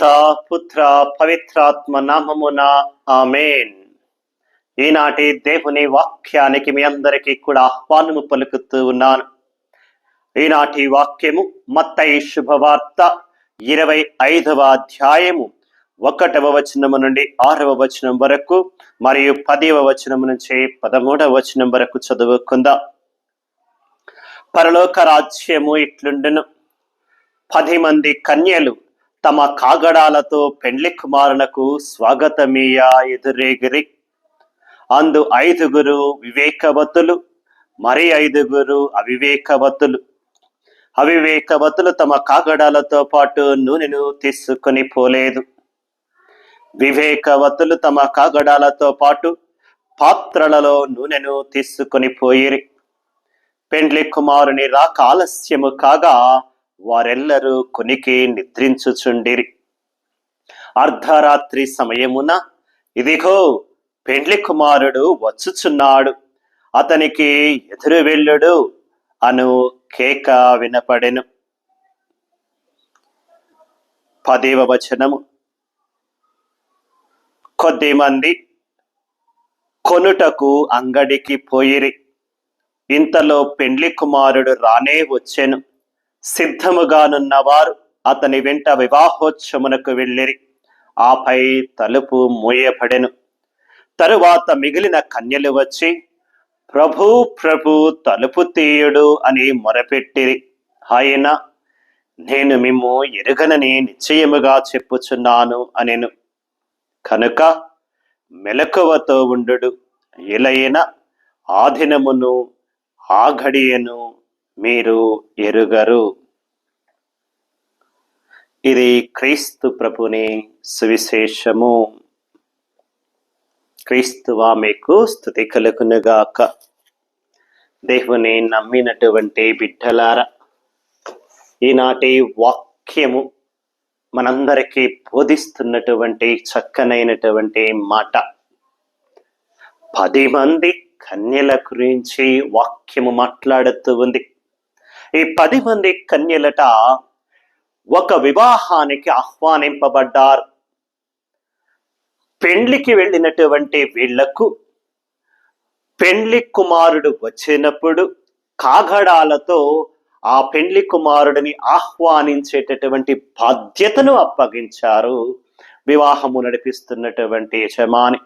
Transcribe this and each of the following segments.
పిత పుత్ర పవిత్రాత్మ నామమున ఆమెన్. ఈనాటి దేవుని వాక్యానికి మీ అందరికీ కూడా ఆహ్వానము పలుకుతూ ఉన్నాను. ఈనాటి వాక్యము మత్తయి శుభవార్త ఇరవై ఐదవ అధ్యాయము ఒకటవ వచనము నుండి ఆరవ వచనం వరకు మరియు పదవ వచనం నుంచి పదమూడవ వచనం వరకు చదువుకుందాం. పరలోక రాజ్యము ఇట్లుండెను. పది మంది కన్యలు తమ కాగడాలతో పెండ్లి కుమారునకు స్వాగతమీయ ఎదురేగిరి. అందు ఐదుగురు వివేకవతులు మరి ఐదుగురు అవివేకవతులు. అవివేకవతులు తమ కాగడాలతో పాటు నూనెను తీసుకొని పోలేదు. వివేకవతులు తమ కాగడాలతో పాటు పాత్రలలో నూనెను తీసుకొని పోయిరి. పెండ్లి కుమారుని రాక ఆలస్యము కాగా వారెల్లరూ కొనికి నిద్రించుచుండిరి. అర్ధరాత్రి సమయమున ఇదిగో పెండ్లి కుమారుడు వచ్చుచున్నాడు. అతనికి ఎదురు వెళ్ళుడు అను కేక వినపడెను. పదేవ వచనము. కొద్ది మంది కొనుటకు అంగడికి పోయిరి. ఇంతలో పెండ్లి కుమారుడు రానే వచ్చెను. సిద్ధముగానున్నవారు అతని వెంట వివాహోత్సవమునకు వెళ్ళిరి. ఆపై తలుపు మూయబడెను. తరువాత మిగిలిన కన్యలు వచ్చి ప్రభు ప్రభు తలుపు తీయుడు అని మొరపెట్టిరి. ఆయన నేను మిమ్ము ఎరుగనని నిశ్చయముగా చెప్పుచున్నాను అనెను. కనుక మెలకువతో ఉండు ఇలైన ఆదినమును ఆ ఘడియను మీరు ఎరుగరు. ఇది క్రీస్తు ప్రభుని సువిశేషము. క్రీస్తువా మీకు స్థుతి కలుగునుగాక. దేవుని నమ్మినటువంటి బిడ్డలారా ఈనాటి వాక్యము మనందరికీ బోధిస్తున్నటువంటి చక్కనైనటువంటి మాట. పది మంది కన్యల గురించి వాక్యము మాట్లాడుతూ ఉంది. ఈ పది మంది కన్యలట ఒక వివాహానికి ఆహ్వానింపబడ్డారు. పెండ్లికి వెళ్ళినటువంటి వీళ్ళకు పెండ్లి కుమారుడు వచ్చినప్పుడు కాగడాలతో ఆ పెండ్లి కుమారుడిని ఆహ్వానించేటటువంటి బాధ్యతను అప్పగించారు వివాహము నడిపిస్తున్నటువంటి యజమాని.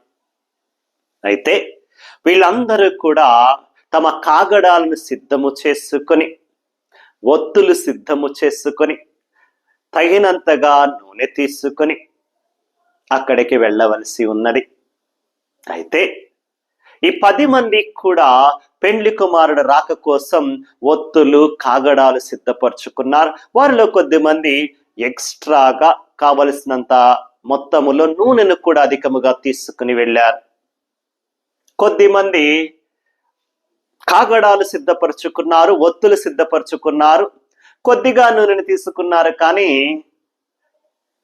అయితే వీళ్ళందరూ కూడా తమ కాగడాలను సిద్ధము చేసుకొని ఒత్తులు సిద్ధము చేసుకొని తగినంతగా నూనె తీసుకొని అక్కడికి వెళ్ళవలసి ఉన్నది. అయితే ఈ పది మంది కూడా పెండ్లి కుమారుడు రాక కోసం ఒత్తులు కాగడాలు సిద్ధపరచుకున్నారు. వారిలో కొద్ది మంది ఎక్స్ట్రాగా కావలసినంత మొత్తములో నూనెను కూడా అధికముగా తీసుకుని వెళ్ళారు. కొద్దిమంది కాగడాలు సిద్ధపరచుకున్నారు ఒత్తులు సిద్ధపరచుకున్నారు కొద్దిగా నూనెను తీసుకున్నారు కానీ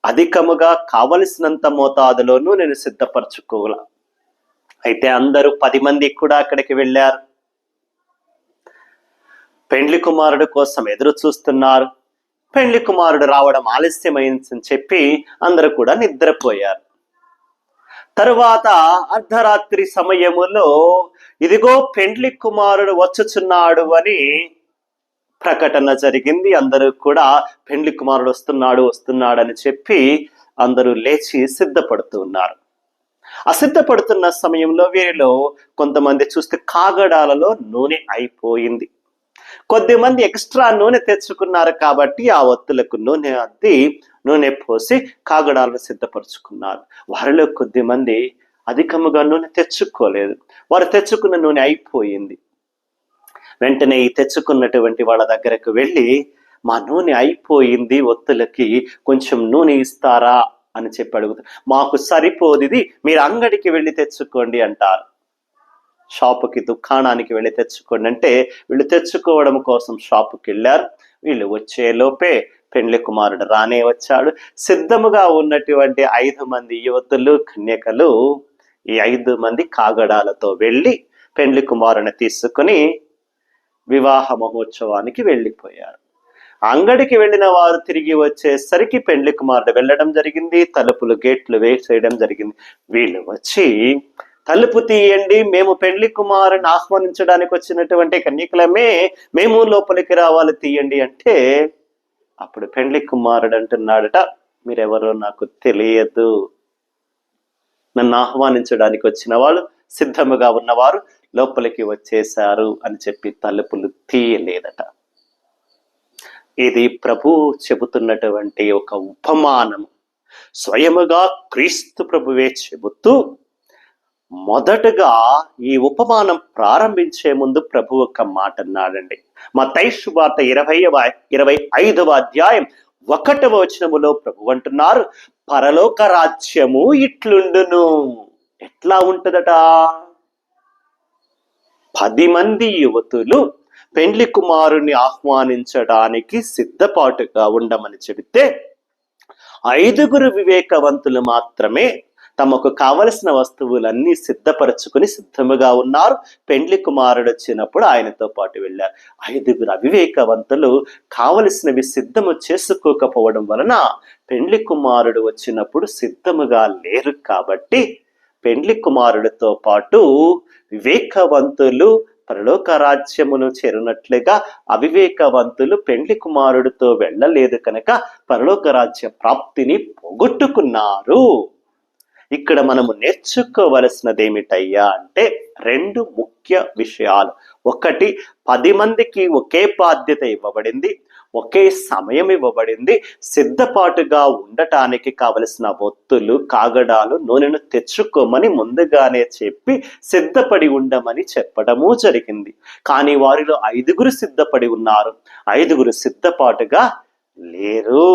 అధికముగా కావలసినంత మోతాదులో నూనెను సిద్ధపరచుకోగల అయితే అందరూ పది మంది కూడా అక్కడికి వెళ్ళారు. పెండ్లి కుమారుడు కోసం ఎదురు చూస్తున్నారు. పెండ్లి కుమారుడు రావడం ఆలస్యమైందని చెప్పి అందరూ కూడా నిద్రపోయారు. తరువాత అర్ధరాత్రి సమయములో ఇదిగో పెండ్లి కుమారుడు వచ్చుచున్నాడు అని ప్రకటన జరిగింది. అందరూ కూడా పెండ్లి కుమారుడు వస్తున్నాడు వస్తున్నాడు అని చెప్పి అందరూ లేచి సిద్ధపడుతూ ఉన్నారు. అసిద్ధపడుతున్న సమయంలో వీరిలో కొంతమంది చూస్తే కాగడాలలో నూనె అయిపోయింది. కొద్దిమంది ఎక్స్ట్రా నూనె తెచ్చుకున్నారు కాబట్టి ఆ ఒత్తులకు నూనె అద్ది నూనె పోసి కాగడాలను సిద్ధపరచుకున్నారు. వారిలో కొద్దిమంది అధికముగా నూనె తెచ్చుకోలేదు. వారు తెచ్చుకున్న నూనె అయిపోయింది. వెంటనే ఈ తెచ్చుకున్నటువంటి వాళ్ళ దగ్గరకు వెళ్ళి మా నూనె అయిపోయింది ఒత్తులకి కొంచెం నూనె ఇస్తారా? అని చెప్పి అడుగుతారు మాకు సరిపోదిది మీరు అంగడికి వెళ్ళి తెచ్చుకోండి అంటారు. షాపుకి దుకాణానికి వెళ్ళి తెచ్చుకోండి అంటే వీళ్ళు తెచ్చుకోవడం కోసం షాపుకి వెళ్ళారు. వీళ్ళు వచ్చేలోపే పెండ్లి కుమారుడు రానే వచ్చాడు. సిద్ధముగా ఉన్నటువంటి ఐదు మంది యువతులు కన్యకలు ఈ ఐదు మంది కాగడాలతో వెళ్ళి పెండ్లి కుమారుని తీసుకుని వివాహ మహోత్సవానికి వెళ్ళిపోయారు. అంగడికి వెళ్ళిన వారు తిరిగి వచ్చేసరికి పెండ్లి కుమారుడు వెళ్ళడం జరిగింది తలుపులు గేట్లు వేసేయడం జరిగింది. వీళ్ళు వచ్చి తలుపు తీయండి మేము పెళ్ళి కుమారుని ఆహ్వానించడానికి వచ్చినటువంటి కన్యకులమే మేము లోపలికి రావాలి తీయండి అంటే అప్పుడు పెండ్లి కుమారుడు అంటున్నాడట మీరెవరో నాకు తెలియదు. నన్ను ఆహ్వానించడానికి వచ్చిన వాళ్ళు సిద్ధముగా ఉన్నవారు లోపలికి వచ్చేశారు అని చెప్పి తలుపులు తీయలేదట. ఇది ప్రభు చెబుతున్నటువంటి ఒక ఉపమానం స్వయముగా క్రీస్తు ప్రభువే చెబుతూ మొదటగా ఈ ఉపమానం ప్రారంభించే ముందు ప్రభు ఒక మాట అన్నాడండి. మా వార్త ఇరవైవ ఇరవై ఐదవ అధ్యాయం ఒకటవ వచనములో ప్రభు అంటున్నారు పరలోక రాజ్యము ఇట్లుండును. ఎట్లా ఉంటుందట? పది మంది యువతులు పెండ్లి కుమారుని ఆహ్వానించడానికి సిద్ధపాటుగా ఉండమని చెబితే ఐదుగురు వివేకవంతులు మాత్రమే తమకు కావలసిన వస్తువులన్నీ సిద్ధపరచుకుని సిద్ధముగా ఉన్నారు. పెండ్లి కుమారుడు వచ్చినప్పుడు ఆయనతో పాటు వెళ్ళారు. ఐదుగురు అవివేకవంతులు కావలసినవి సిద్ధము చేసుకోకపోవడం వలన పెండ్లి కుమారుడు వచ్చినప్పుడు సిద్ధముగా లేరు కాబట్టి పెండ్లి కుమారుడితో పాటు వివేకవంతులు పరలోక రాజ్యమును చేరునట్లుగా అవివేకవంతులు పెండ్లి కుమారుడితో వెళ్ళలేదు కనుక పరలోక రాజ్య ప్రాప్తిని పోగొట్టుకున్నారు. ఇక్కడ మనము నేర్చుకోవలసినది ఏమిటయ్యా అంటే రెండు ముఖ్య విషయాలు. ఒకటి పది మందికి ఒకే బాధ్యత ఇవ్వబడింది ఒకే సమయం ఇవ్వబడింది. సిద్ధపాటుగా ఉండటానికి కావలసిన ఒత్తులు కాగడాలు నూనెను తెచ్చుకోమని ముందుగానే చెప్పి సిద్ధపడి ఉండమని చెప్పడము జరిగింది. కానీ వారిలో ఐదుగురు సిద్ధపడి ఉన్నారు. ఐదుగురు సిద్ధపాటుగా లేరు.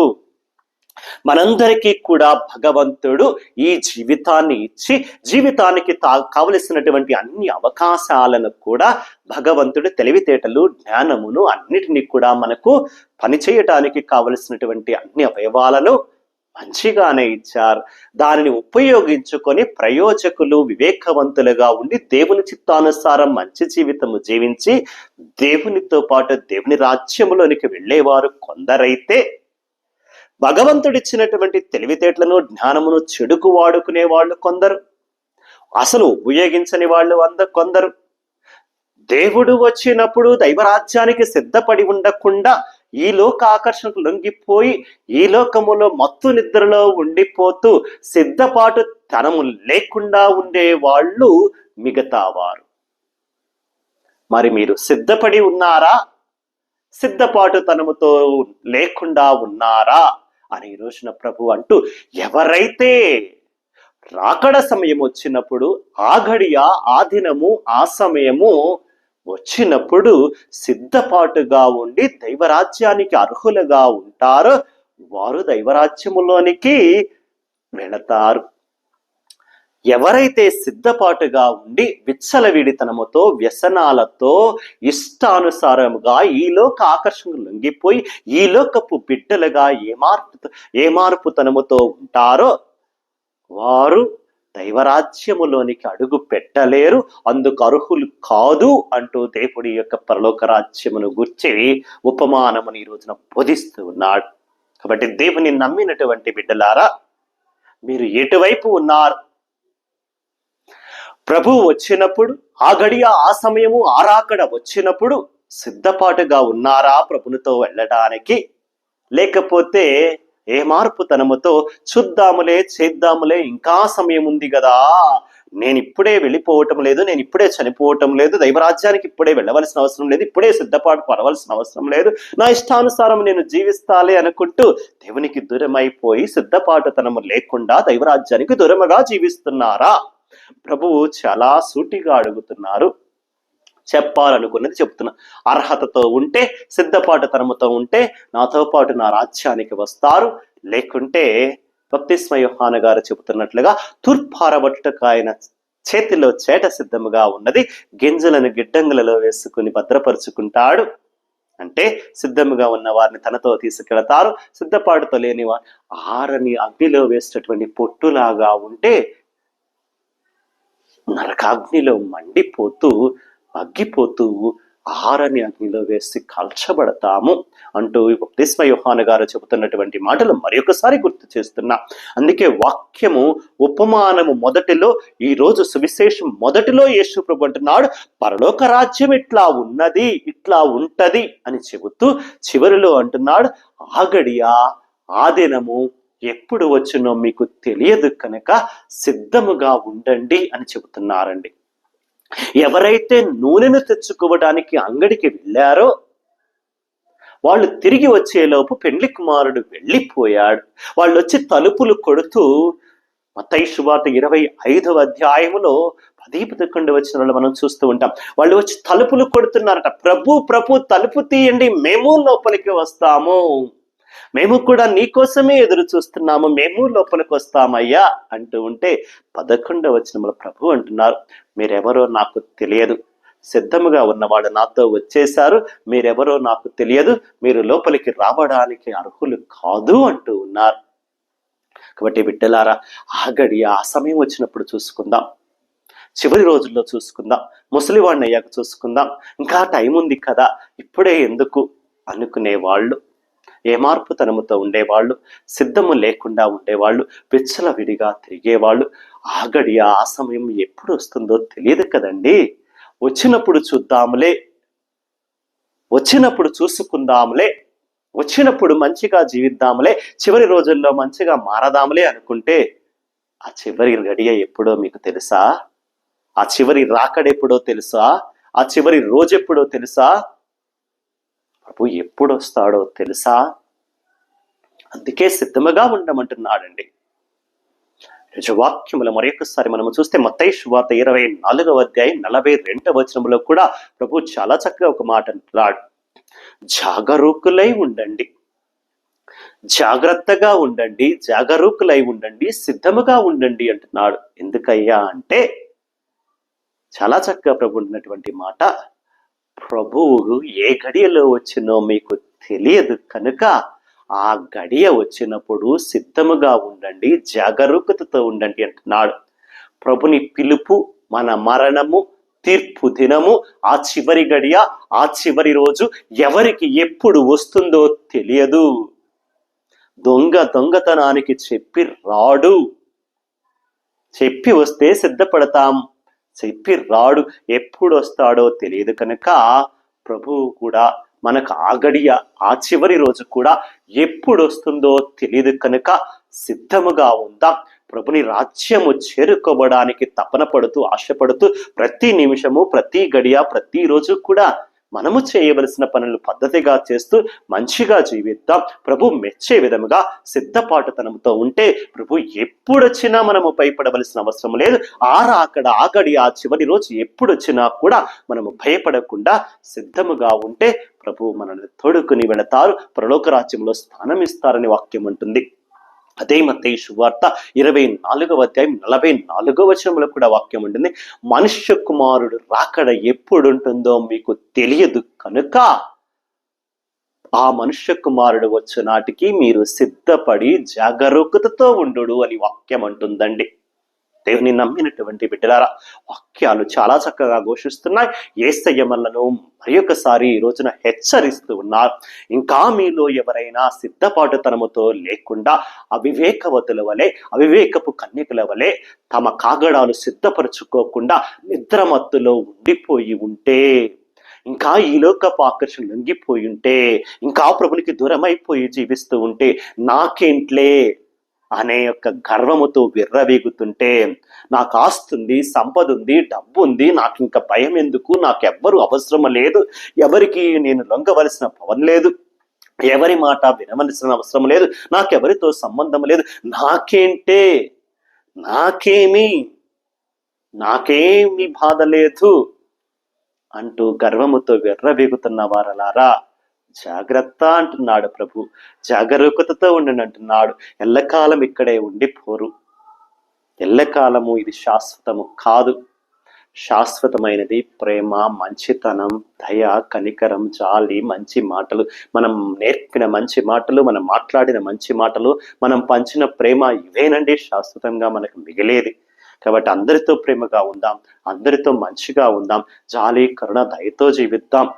మనందరికీ కూడా భగవంతుడు ఈ జీవితాన్ని ఇచ్చి జీవితానికి తా కావలసినటువంటి అన్ని అవకాశాలను కూడా భగవంతుడు తెలివితేటలు జ్ఞానమును అన్నిటినీ కూడా మనకు పనిచేయటానికి కావలసినటువంటి అన్ని అవయవాలను మంచిగానే ఇచ్చారు. దానిని ఉపయోగించుకొని ప్రయోజకులు వివేకవంతులుగా ఉండి దేవుని చిత్తానుసారం మంచి జీవితము జీవించి దేవునితో పాటు దేవుని రాజ్యములోనికి వెళ్ళేవారు కొందరైతే భగవంతుడిచ్చినటువంటి తెలివితేటలను జ్ఞానమును చెడుకు వాడుకునే వాళ్ళు కొందరు. అసలు ఉపయోగించని వాళ్ళు అంద కొందరు. దేవుడు వచ్చినప్పుడు దైవరాజ్యానికి సిద్ధపడి ఉండకుండా ఈ లోక ఆకర్షణకు లొంగిపోయి ఈ లోకములో మత్తు నిద్రలో ఉండిపోతూ సిద్ధపాటు తనము లేకుండా ఉండే వాళ్ళు మిగతావారు మరి మీరు సిద్ధపడి ఉన్నారా? సిద్ధపాటు తనముతో లేకుండా ఉన్నారా? అని ఈ రోజున ప్రభు అంటూ ఎవరైతే రాకడ సమయం వచ్చినప్పుడు ఆ గడియ ఆ దినము ఆ సమయము వచ్చినప్పుడు సిద్ధపాటుగా ఉండి దైవరాజ్యానికి అర్హులుగా ఉంటారో వారు దైవరాజ్యములోనికి వెళతారు. ఎవరైతే సిద్ధపాటుగా ఉండి విచ్చలవిడితనముతో వ్యసనాలతో ఇష్టానుసారముగా ఈలోక లోక ఆకర్షణకు లొంగిపోయి ఈ లోకపు బిడ్డలుగా ఏమార్పు ఏమార్పుతనముతో ఉంటారో వారు దైవరాజ్యములోనికి అడుగు పెట్టలేరు. అందుకు అర్హులు కాదు అంటూ దేవుడి యొక్క పరలోక రాజ్యమును గుర్చి ఉపమానముని ఈ రోజున బోధిస్తూ ఉన్నాడు. కాబట్టి దేవుని నమ్మినటువంటి బిడ్డలారా మీరు ఎటువైపు ఉన్నారు? ప్రభు వచ్చినప్పుడు ఆ గడియ ఆ సమయము ఆరాకడ వచ్చినప్పుడు సిద్ధపాటుగా ఉన్నారా ప్రభునితో వెళ్ళడానికి? లేకపోతే ఏ మార్పు తనముతో చూద్దాములే చేద్దాములే ఇంకా సమయం ఉంది కదా నేను ఇప్పుడే వెళ్ళిపోవటం లేదు నేను ఇప్పుడే చనిపోవటం లేదు దైవరాజ్యానికి ఇప్పుడే వెళ్ళవలసిన అవసరం లేదు ఇప్పుడే సిద్ధపాటు పడవలసిన అవసరం లేదు. నా ఇష్టానుసారం నేను జీవిస్తాలే అనుకుంటూ దేవునికి దూరమైపోయి సిద్ధపాటుతనము లేకుండా దైవరాజ్యానికి దూరముగా జీవిస్తున్నారా? ప్రభువు చాలా సూటిగా అడుగుతున్నారు. చెప్పాలనుకున్నది చెప్తున్నా. అర్హతతో ఉంటే సిద్ధపాటు తనముతో ఉంటే నాతో పాటు నా రాజ్యానికి వస్తారు. లేకుంటే బప్తిస్మ యోహాన గారు చెబుతున్నట్లుగా తూర్పారబట్టుకు ఆయన చేతిలో చేట సిద్ధముగా ఉన్నది. గింజలను గిడ్డంగులలో వేసుకుని భద్రపరుచుకుంటాడు. అంటే సిద్ధముగా ఉన్న వారిని తనతో తీసుకెళతారు. సిద్ధపాటుతో లేని వారు ఆరని అగ్నిలో వేసేటటువంటి పొట్టులాగా ఉంటే నరకాగ్నిలో మండిపోతూ అగ్గిపోతూ ఆరని అగ్నిలో వేసి కాల్చబడతాము అంటూ ఉపదేశమ యోహాను గారు చెబుతున్నటువంటి మాటలు మరొకసారి గుర్తు చేస్తున్నా. అందుకే వాక్యము ఉపమానము మొదటిలో ఈరోజు సువిశేషం మొదటిలో యేసు ప్రభు అంటున్నాడు పరలోక రాజ్యం ఇట్లా ఉన్నది ఇట్లా ఉంటది అని చెబుతూ చివరిలో అంటున్నాడు ఆగడియా ఆ దినము ఎప్పుడు వచ్చునో మీకు తెలియదు కనుక సిద్ధముగా ఉండండి అని చెబుతున్నారండి. ఎవరైతే నూనెను తెచ్చుకోవడానికి అంగడికి వెళ్ళారో వాళ్ళు తిరిగి వచ్చేలోపు పెండ్లి కుమారుడు వెళ్ళిపోయాడు. వాళ్ళు వచ్చి తలుపులు కొడుతూ మత్తయి ఇరవై ఐదవ అధ్యాయములో పది పదకొండు వచ్చిన వాళ్ళు మనం చూస్తూ ఉంటాం. వాళ్ళు వచ్చి తలుపులు కొడుతున్నారట ప్రభు ప్రభు తలుపు తీయండి మేము లోపలికి వస్తాము. మేము కూడా నీకోసమే ఎదురు చూస్తున్నాము మేము లోపలికి వస్తామయ్యా అంటూ ఉంటే పదకొండవ వచనముల ప్రభు అంటున్నారు. మీరెవరో నాకు తెలియదు. సిద్ధముగా ఉన్నవాడు నాతో వచ్చేశారు. మీరెవరో నాకు తెలియదు. మీరు లోపలికి రావడానికి అర్హులు కాదు అంటూ ఉన్నారు. కాబట్టి బిడ్డలారా ఆగడి ఆ సమయం వచ్చినప్పుడు చూసుకుందాం. చివరి రోజుల్లో చూసుకుందాం. ముసలివాడిని అయ్యాక చూసుకుందాం. ఇంకా టైం ఉంది కదా. ఇప్పుడే ఎందుకు? అనుకునే వాళ్ళు ఏ మార్పుతనముతో ఉండేవాళ్ళు సిద్ధము లేకుండా ఉండేవాళ్ళు విచ్చల విడిగా తిరిగేవాళ్ళు ఆగడి ఆ సమయం ఎప్పుడు వస్తుందో తెలియదు కదండి. వచ్చినప్పుడు చూద్దాములే. వచ్చినప్పుడు చూసుకుందాములే. వచ్చినప్పుడు మంచిగా జీవిద్దాములే. చివరి రోజుల్లో మంచిగా మారదాములే అనుకుంటే ఆ చివరి గడియ ఎప్పుడో మీకు తెలుసా? ఆ చివరి రాకడెప్పుడో తెలుసా? ఆ చివరి రోజెప్పుడో తెలుసా? ప్రభు ఎప్పుడు వస్తాడో తెలుసా? అందుకే సిద్ధముగా ఉండమంటున్నాడండి. నిజవాక్యముల మరొకసారి మనము చూస్తే మత్తయి వార్త ఇరవై నాలుగవ అధ్యాయం నలభై రెండవ వచనంలో కూడా ప్రభు చాలా చక్కగా ఒక మాట అంటున్నాడు. జాగరూకులై ఉండండి. జాగ్రత్తగా ఉండండి జాగరూకులై ఉండండి సిద్ధముగా ఉండండి అంటున్నాడు. ఎందుకయ్యా అంటే చాలా చక్కగా ప్రభు ఉన్నటువంటి మాట ప్రభువు ఏ గడియలో వచ్చినో మీకు తెలియదు కనుక ఆ గడియ వచ్చినప్పుడు సిద్ధముగా ఉండండి జాగరూకతతో ఉండండి అంటున్నాడు. ప్రభుని పిలుపు మన మరణము తీర్పు దినము ఆ చివరి గడియ ఆ చివరి రోజు ఎవరికి ఎప్పుడు వస్తుందో తెలియదు. దొంగ దొంగతనానికి చెప్పి రాడు. చెప్పి వస్తే సిద్ధపడతాం. చెప్పి రాడు. ఎప్పుడు వస్తాడో తెలియదు కనుక ప్రభువు కూడా మనకు ఆ ఆ చివరి రోజు కూడా ఎప్పుడు వస్తుందో తెలియదు కనుక సిద్ధముగా ఉందాం. ప్రభుని రాజ్యము చేరుకోవడానికి తపన పడుతూ ఆశపడుతూ ప్రతి నిమిషము ప్రతి గడియ ప్రతి రోజు కూడా మనము చేయవలసిన పనులు పద్ధతిగా చేస్తూ మంచిగా జీవిద్దాం. ప్రభు మెచ్చే విధముగా సిద్ధపాటుతనంతో ఉంటే ప్రభు ఎప్పుడొచ్చినా మనము భయపడవలసిన అవసరం లేదు. ఆరా అక్కడ ఆగడి ఆ చివరి రోజు ఎప్పుడొచ్చినా కూడా మనము భయపడకుండా సిద్ధముగా ఉంటే ప్రభు మనల్ని తోడుకుని వెళతారు. పరలోక రాజ్యంలో స్థానం ఇస్తారని వాక్యం ఉంటుంది. అదే మత్తయి శువార్త ఇరవై నాలుగవ అధ్యాయం నలభై నాలుగవ వచనంలో కూడా వాక్యం ఉంటుంది. మనుష్య కుమారుడు రాకడ ఎప్పుడు ఉంటుందో మీకు తెలియదు కనుక ఆ మనుష్య కుమారుడు వచ్చే నాటికి మీరు సిద్ధపడి జాగరూకతతో ఉండు అని వాక్యం అంటుందండి. దేవుని నమ్మినటువంటి బిడ్డలారా వాక్యాలు చాలా చక్కగా ఘోషిస్తున్నాయి. ఏసయ్య మనలను మరి ఒకసారి ఈ రోజున హెచ్చరిస్తూ ఉన్నారు. ఇంకా మీలో ఎవరైనా సిద్ధపాటుతనముతో లేకుండా అవివేకవతుల వలె అవివేకపు కన్యకుల వలె తమ కాగడాలు సిద్ధపరచుకోకుండా నిద్రమత్తులో ఉండిపోయి ఉంటే ఇంకా ఈ లోకపు ఆకర్షణ లొంగిపోయి ఉంటే ఇంకా ప్రభునికి దూరమైపోయి జీవిస్తూ ఉంటే నాకేంట్లే? అనే యొక్క గర్వముతో విర్రవీగుతుంటే నాకు ఆస్తుంది సంపద ఉంది డబ్బు ఉంది నాకు ఇంకా భయం ఎందుకు నాకు ఎవ్వరు అవసరం లేదు ఎవరికి నేను లొంగవలసిన పవన్ లేదు ఎవరి మాట వినవలసిన అవసరం లేదు నాకెవరితో సంబంధం లేదు నాకేంటే నాకేమి నాకేమి బాధ లేదు అంటూ గర్వముతో విర్రవీగుతున్న వారలారా జాగ్రత్త అంటున్నాడు ప్రభు. జాగరూకతతో ఉండండి అంటున్నాడు. ఎల్లకాలం ఇక్కడే ఉండిపోరు. ఎల్లకాలము ఇది శాశ్వతము కాదు. శాశ్వతమైనది ప్రేమ మంచితనం దయ కనికరం జాలి మంచి మాటలు. మనం నేర్పిన మంచి మాటలు మనం మాట్లాడిన మంచి మాటలు మనం పంచిన ప్రేమ ఇవేనండి శాశ్వతంగా మనకు మిగిలేది. కాబట్టి అందరితో ప్రేమగా ఉందాం. అందరితో మంచిగా ఉందాం. జాలి కరుణ దయతో జీవిద్దాం.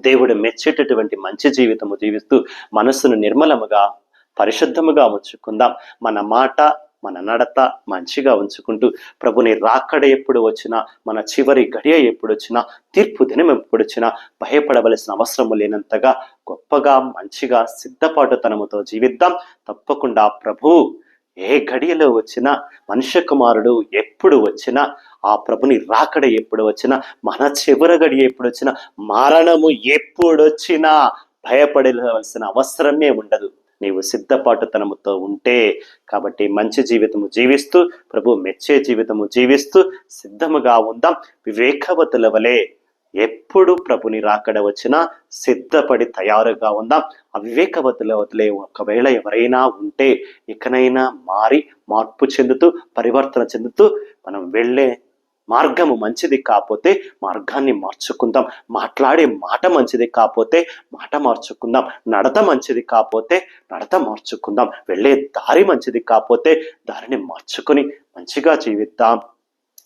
దేవుడు మెచ్చేటటువంటి మంచి జీవితము జీవిస్తూ మనస్సును నిర్మలముగా పరిశుద్ధముగా ఉంచుకుందాం. మన మాట మన నడత మంచిగా ఉంచుకుంటూ ప్రభుని రాకడ ఎప్పుడు వచ్చినా మన చివరి గడియ ఎప్పుడు వచ్చినా తీర్పు దినం ఎప్పుడు వచ్చినా భయపడవలసిన అవసరము లేనంతగా గొప్పగా మంచిగా సిద్ధపాటుతనముతో జీవిద్దాం. తప్పకుండా ప్రభు ఏ గడియలో వచ్చినా మనుష్య కుమారుడు ఎప్పుడు వచ్చినా ఆ ప్రభుని రాకడ ఎప్పుడు వచ్చినా మన చివరి గడియ ఎప్పుడు వచ్చినా మరణము ఎప్పుడొచ్చినా భయపడవలసిన అవసరమే ఉండదు. నీవు సిద్ధపాటుతనముతో ఉంటే కాబట్టి మంచి జీవితము జీవిస్తూ ప్రభు మెచ్చే జీవితము జీవిస్తూ సిద్ధముగా ఉందాం. వివేకవతుల వలె ఎప్పుడు ప్రభుని రాకడ వచ్చినా సిద్ధపడి తయారుగా ఉందాం. అవివేకవతుల వదిలే ఒకవేళ ఎవరైనా ఉంటే ఇకనైనా మారి మార్పు చెందుతూ పరివర్తన చెందుతూ మనం వెళ్ళే మార్గము మంచిది కాకపోతే మార్గాన్ని మార్చుకుందాం. మాట్లాడే మాట మంచిది కాకపోతే మాట మార్చుకుందాం. నడత మంచిది కాకపోతే నడత మార్చుకుందాం. వెళ్ళే దారి మంచిది కాకపోతే దారిని మార్చుకొని మంచిగా జీవిద్దాం.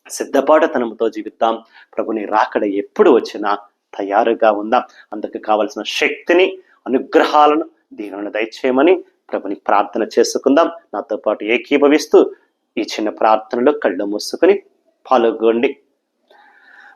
సిద్ధపాటుతనంతో జీవిద్దాం. ప్రభుని రాకడ ఎప్పుడు వచ్చినా తయారుగా ఉందాం. అందుకు కావలసిన శక్తిని అనుగ్రహాలను దీవెనను దయచేయమని ప్రభుని ప్రార్థన చేసుకుందాం. నాతో పాటు ఏకీభవిస్తూ ఈ చిన్న ప్రార్థనలో కళ్ళు మూసుకొని పాల్గొండి.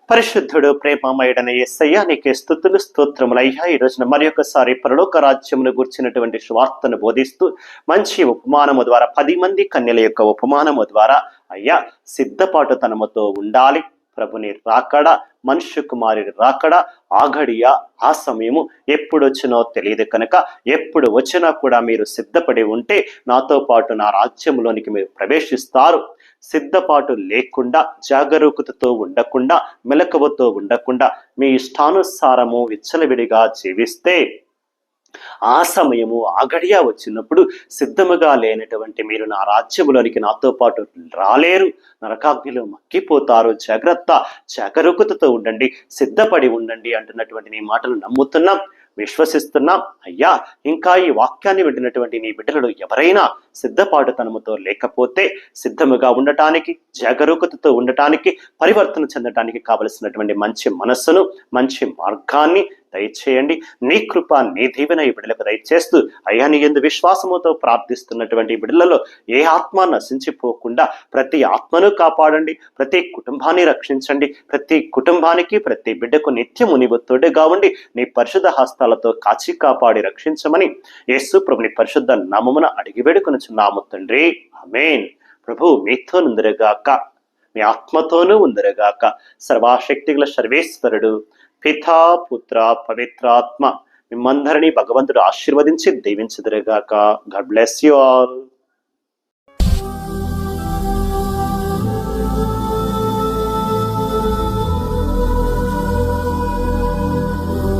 పరిశుద్ధుడు ప్రేమమయుడన ఎస్సయ్య నీకే స్థుతులు స్తోత్రములయ్యా ఈ రోజున మరి ఒకసారి పరలోక రాజ్యమును గుర్చినటువంటి స్వార్థను బోధిస్తూ మంచి ఉపమానము ద్వారా పది మంది కన్యల యొక్క ఉపమానము ద్వారా అయ్యా సిద్ధపాటుతనముతో ఉండాలి. ప్రభుని రాకడ మనుష్య కుమారి రాకడ ఆగడియ ఆ సమయము ఎప్పుడు వచ్చినో తెలియదు కనుక ఎప్పుడు వచ్చినా కూడా మీరు సిద్ధపడి ఉంటే నాతో పాటు నా రాజ్యంలోనికి మీరు ప్రవేశిస్తారు. సిద్ధపాటు లేకుండా జాగరూకతతో ఉండకుండా మెలకువతో ఉండకుండా మీ ఇష్టానుసారము విచ్చలవిడిగా జీవిస్తే ఆ సమయము ఆగడియా వచ్చినప్పుడు సిద్ధముగా లేనటువంటి మీరు నా రాజ్యములోనికి నాతో పాటు రాలేరు. నరకాగ్నిలో మక్కిపోతారు జాగ్రత్త జాగరూకతతో ఉండండి సిద్ధపడి ఉండండి అంటున్నటువంటి నీ మాటలు నమ్ముతున్నాం. విశ్వసిస్తున్నాం అయ్యా ఇంకా ఈ వాక్యాన్ని వింటున్నటువంటి నీ బిడ్డలు ఎవరైనా సిద్ధపాటుతనముతో లేకపోతే సిద్ధముగా ఉండటానికి జాగరూకతతో ఉండటానికి పరివర్తన చెందటానికి కావలసినటువంటి మంచి మనస్సును మంచి మార్గాన్ని దయచేయండి. నీ కృప నీ దీవెన ఈ బిడ్డలకు దయచేస్తూ అయ్యా నీ ఎందు విశ్వాసముతో ప్రార్థిస్తున్నటువంటి బిడ్డలలో ఏ ఆత్మ నశించిపోకుండా ప్రతి ఆత్మను కాపాడండి ప్రతి కుటుంబాన్ని రక్షించండి ప్రతి కుటుంబానికి ప్రతి బిడ్డకు నిత్యము నీవు తోడుగా ఉండి నీ పరిశుద్ధ హస్తాలతో కాచి కాపాడి రక్షించమని యేసు ప్రభుని పరిశుద్ధ నామమున అడిగి వేడుకొనుచున్నాము తండ్రి. అమేన్ ప్రభు మీతో నుందరగాక మీ ఆత్మతోనూ ఉందరగాక. సర్వాశక్తి గల సర్వేశ్వరుడు పితా పుత్ర పవిత్రాత్మ. మిమ్మందరినీ భగవంతుడు ఆశీర్వదించి దీవించదురుగాక. God bless you all